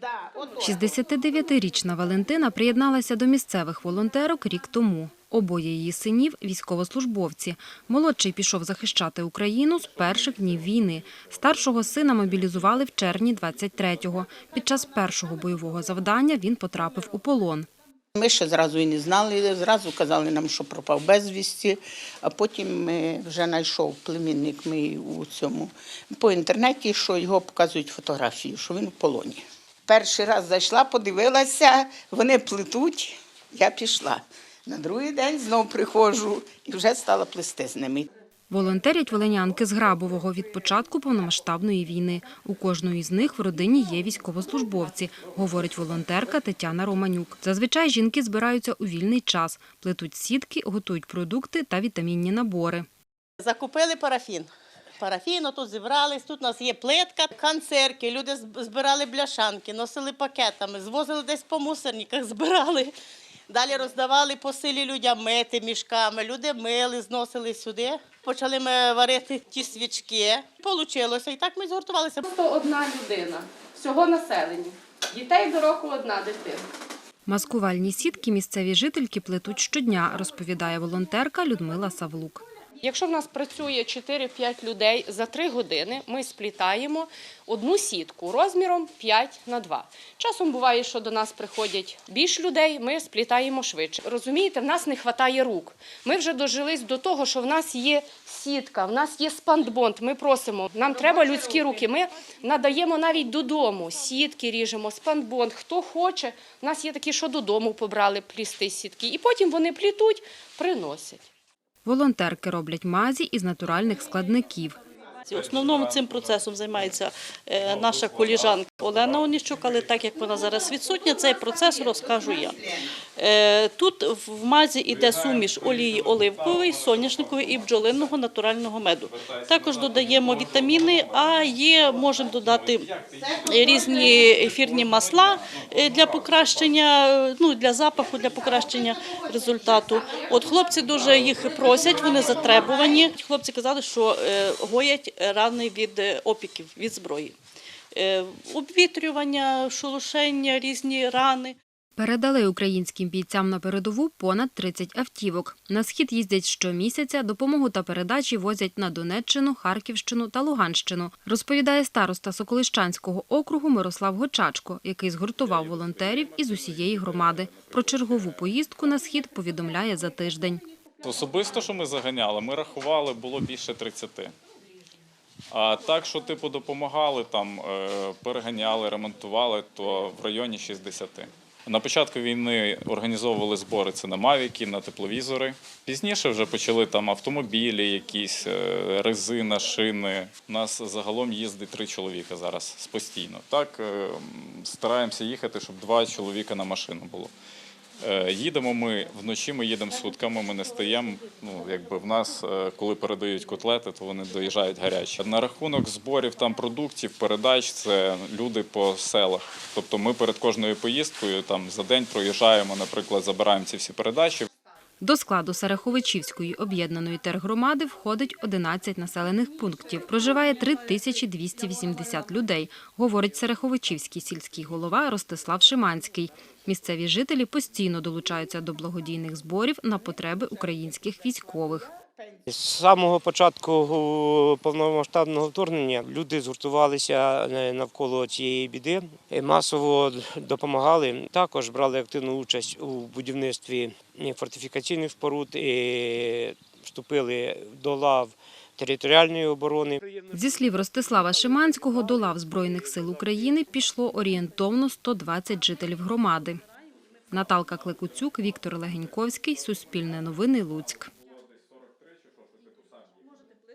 Да, 69-річна Валентина приєдналася до місцевих волонтерок рік тому. Обоє її синів – військовослужбовці. Молодший пішов захищати Україну з перших днів війни. Старшого сина мобілізували в червні 23-го. Під час першого бойового завдання він потрапив у полон. Ми ще зразу і не знали, зразу казали нам, що пропав безвісті, а потім ми вже знайшов племінник мій у цьому по інтернеті, що його показують фотографію, що він в полоні. Перший раз зайшла, подивилася, вони плетуть, я пішла. На другий день знов приходжу і вже стала плести з ними. Волонтерять волинянки з Грабового від початку повномасштабної війни. У кожної з них в родині є військовослужбовці, говорить волонтерка Тетяна Романюк. Зазвичай жінки збираються у вільний час, плетуть сітки, готують продукти та вітамінні набори. Закупили парафін. Парафін тут зібрались. Тут у нас є плитка, канцерки. Люди збирали бляшанки, носили пакетами, звозили десь по мусорниках, збирали. Далі роздавали по селі людям мити мішками. Люди мили, зносили сюди. Почали ми варити ті свічки. Получилося. І так ми згуртувалися. Просто одна людина всього населення. Дітей до року одна дитина. Маскувальні сітки місцеві жительки плетуть щодня, розповідає волонтерка Людмила Савлук. Якщо в нас працює 4-5 людей за 3 години, ми сплітаємо одну сітку розміром 5 на 2. Часом буває, що до нас приходять більш людей, ми сплітаємо швидше. Розумієте, в нас не вистачає рук. Ми вже дожились до того, що в нас є сітка, в нас є спандбонд. Ми просимо, нам треба людські руки. Ми надаємо навіть додому. Сітки ріжемо, спандбонд. Хто хоче, в нас є такі, що додому побрали плісти сітки. І потім вони плітуть, приносять. Волонтерки роблять мазі із натуральних складників. В основному цим процесом займається е, наша коліжанка Олена Оніщук, але так як вона зараз відсутня, цей процес розкажу я. Е, Тут в мазі йде суміш олії оливкової, соняшникової і бджолиного натурального меду. Також додаємо вітаміни, а є, можемо додати різні ефірні масла е, для покращення, е, ну для запаху, для покращення результату. От хлопці дуже їх просять, вони затребувані. Хлопці казали, що гоять рани від опіків, від зброї. Е, Обвітрювання, шелушення, різні рани. Передали українським бійцям на передову понад 30 автівок. На схід їздять щомісяця, допомогу та передачі возять на Донеччину, Харківщину та Луганщину, розповідає староста Соколищанського округу Мирослав Гочачко, який згуртував волонтерів із усієї громади. Про чергову поїздку на схід повідомляє за тиждень. Особисто, що ми заганяли, ми рахували, було більше 30. А так, що типу допомагали, там е, переганяли, ремонтували, то в районі 60. На початку війни організовували збори це на мавіки, на тепловізори. Пізніше вже почали там автомобілі, якісь е, резина, шини. У нас загалом їздить три чоловіка зараз постійно. Так е, стараємося їхати, щоб два чоловіка на машину було. Е, Їдемо ми вночі, ми їдемо сутками, ми не стаємо. Ну, якби в нас, е, коли передають котлети, то вони доїжджають гарячі. На рахунок зборів там продуктів, передач це люди по селах. Тобто ми перед кожною поїздкою там за день проїжджаємо, наприклад, забираємо ці всі передачі. До складу Сараховичівської об'єднаної тергромади входить 11 населених пунктів. Проживає 3280 людей, говорить Сараховичівський сільський голова Ростислав Шиманський. Місцеві жителі постійно долучаються до благодійних зборів на потреби українських військових. З самого початку повномасштабного вторгнення люди згуртувалися е, навколо цієї біди, масово допомагали. Також брали активну участь у будівництві е, фортифікаційних споруд, і вступили до лав територіальної оборони. Зі слів Ростислава Шиманського, до лав Збройних сил України пішло орієнтовно 120 жителів громади. Наталка Клекуцюк, Віктор Легеньковський, Суспільне новини, Луцьк.